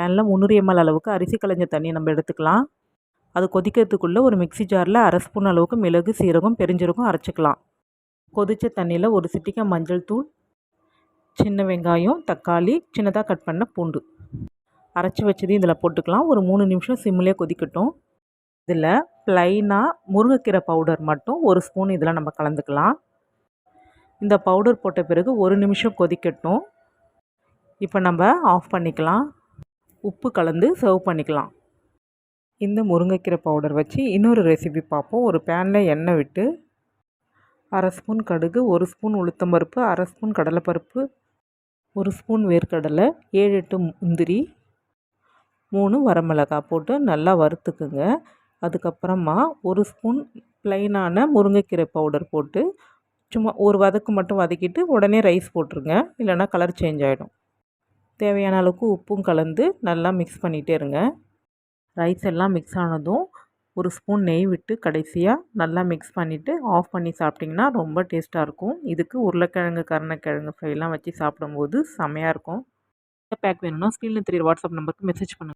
பேனில் முந்நூறு எம்எல் அளவுக்கு அரிசி களைஞ்ச தண்ணி நம்ம எடுத்துக்கலாம். அது கொதிக்கிறதுக்குள்ளே ஒரு மிக்ஸி ஜாரில் அரை ஸ்பூன் அளவுக்கு மிளகு சீரகம் பெருஞ்சீரகம் அரைச்சிக்கலாம். கொதித்த தண்ணியில் ஒரு சிட்டிக்காய் மஞ்சள் தூள் சின்ன வெங்காயம் தக்காளி சின்னதாக கட் பண்ண பூண்டு. அரைச்சி வச்சதையும் இதில் போட்டுக்கலாம். ஒரு மூணு நிமிஷம் சிம்மிலே கொதிக்கட்டும். இதில் ப்ளைனாக முருங்கைக்கீரை பவுடர் மட்டும் ஒரு ஸ்பூன் இதில் நம்ம கலந்துக்கலாம். இந்த பவுடர் போட்ட பிறகு ஒரு நிமிஷம் கொதிக்கட்டும். இப்போ நம்ம ஆஃப் பண்ணிக்கலாம். உப்பு கலந்து சர்வ் பண்ணிக்கலாம். இந்த முருங்கைக்கீரை பவுடர் வச்சு இன்னொரு ரெசிபி பார்ப்போம். ஒரு பேனில் எண்ணெய் விட்டு அரை ஸ்பூன் கடுகு ஒரு ஸ்பூன் உளுத்தம்பருப்பு அரை ஸ்பூன் கடலைப்பருப்பு ஒரு ஸ்பூன் வேர்க்கடலை ஏழு எட்டு முந்திரி மூணு வரமிளகாய் போட்டு நல்லா வறுத்துக்குங்க. அதுக்கப்புறமா ஒரு ஸ்பூன் ப்ளைனான முருங்கைக்கீரை பவுடர் போட்டு சும்மா ஒரு வதக்கு மட்டும் வதக்கிட்டு உடனே ரைஸ் போட்டுருங்க. இல்லைனா கலர் சேஞ்ச் ஆகிடும் தேவையான அளவுக்கு உப்பும் கலந்து நல்லா மிக்ஸ் பண்ணிகிட்டே இருங்க. ரைஸ் எல்லாம் மிக்ஸ் ஆனதும் ஒரு ஸ்பூன் நெய் விட்டு கடைசியாக நல்லா மிக்ஸ் பண்ணிவிட்டு ஆஃப் பண்ணி சாப்பிட்டிங்கன்னா ரொம்ப டேஸ்ட்டாக இருக்கும். இதுக்கு உருளைக்கிழங்கு கருணக்கிழங்கு ஃப்ரைலாம் வச்சு சாப்பிடும்போது செமையாக இருக்கும். பேக் வேணும்னா ஸ்க்ரீனில் தெரியுற வாட்ஸ்அப் நம்பருக்கு மெசேஜ் பண்ணுங்கள்